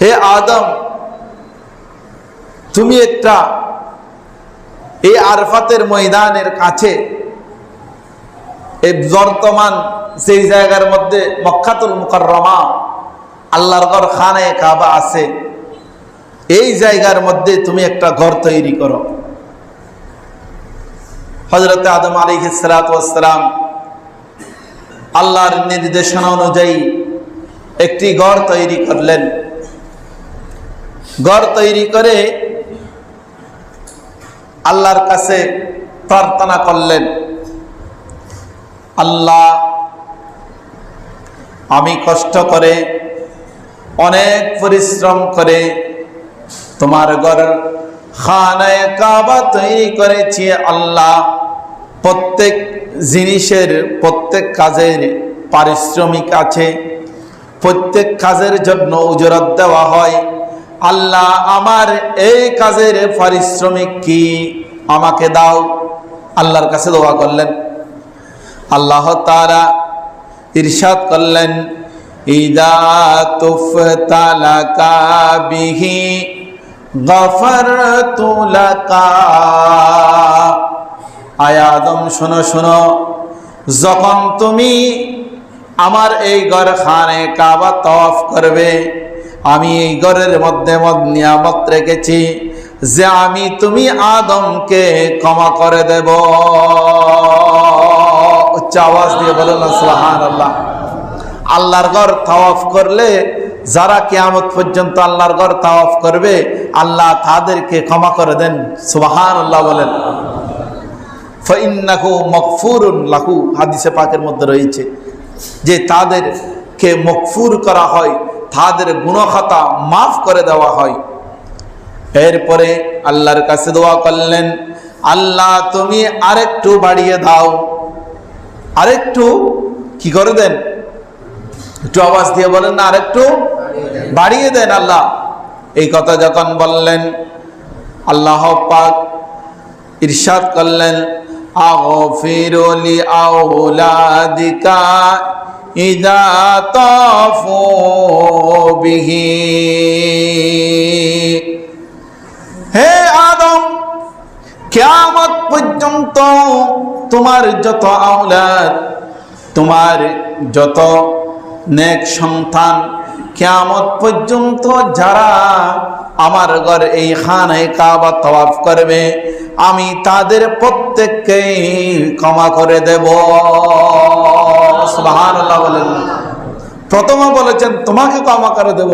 হে আদম, তুমি একটা এই আরফাতের ময়দানের কাছে এই বর্তমান সেই জায়গার মধ্যে মক্কাতুল মুকাররমা, আল্লাহর ঘর খানে কাবা আছে, এই জায়গার মধ্যে তুমি একটা ঘর তৈরি করো। হজরত আদম আলী সালাম আল্লাহর নির্দেশনা অনুযায়ী একটি ঘর তৈরি করলেন। ঘর তৈরি করে আল্লাহর কাছে প্রার্থনা করলেন, আল্লাহ, আমি কষ্ট করে, অনেক পরিশ্রম করে তোমার ঘর খানায় কাবা তৈরি করেছি, আল্লাহ, প্রত্যেক জিনিসের, প্রত্যেক কাজের পারিশ্রমিক আছে, প্রত্যেক কাজের জন্য উজরত দেওয়া হয়। আল্লাহ, আমার এই কাজের পারিশ্রমিক কি? আমাকে দাও। আল্লাহর কাছে দোয়া করলেন। আল্লাহ তারা ইরশাদ করলেন, ইদা বিহি গফরতু লাকা। আয় আদম, শোনো শোনো। যখন তুমি আমার এই ঘর খানে কাবা তফ করবে আমি এই ঘরের মধ্যে নিয়ামত রেখেছি যে আমি তুমি আদমকে ক্ষমা করে দেব। উচ্চ আওয়াজ দিয়ে বলুন সুহান আল্লাহ আল্লাহর ঘর তাওয়াফ করলে যারা কেয়ামত পর্যন্ত আল্লাহর ঘর তাওয়াফ করবে, আল্লাহ তাদেরকে ক্ষমা করে দেন সুবাহান আল্লাহ বলেন। ফাইন্নাহু মকফুরুন লাহু, হাদিসে পাকের মধ্যে রয়েছে যে তাদেরকে মকফুর করা হয় তাদের গুণখাতা মাফ করে দেওয়া হয়। এরপরে আল্লাহর কাছে দোয়া করলেন, আল্লাহ, তুমি আরেকটু বাড়িয়ে দাও। আরেকটু? কি করে দেন? একটু আওয়াজ দিয়ে বলেন না, আরেকটু? বাড়িয়ে দেন আল্লাহ। এই কথা যখন বললেন, আল্লাহ পাক ইরশাদ করলেন, আগফিরলি আউলাদিকা বিহি। হে আদম, কিয়ামত পর্যন্ত তোমার যত আওলাদ, তোমার যত নেক সন্তান, কিয়ামত পর্যন্ত যারা আমার ঘর এই খানায় কাবা তওয়াফ করবে, আমি তাদের প্রত্যেককে ক্ষমা করে দেব। সুবহানাল্লাহ বলেন। প্রথমে বলেছেন তোমাকে ক্ষমা করে দেব।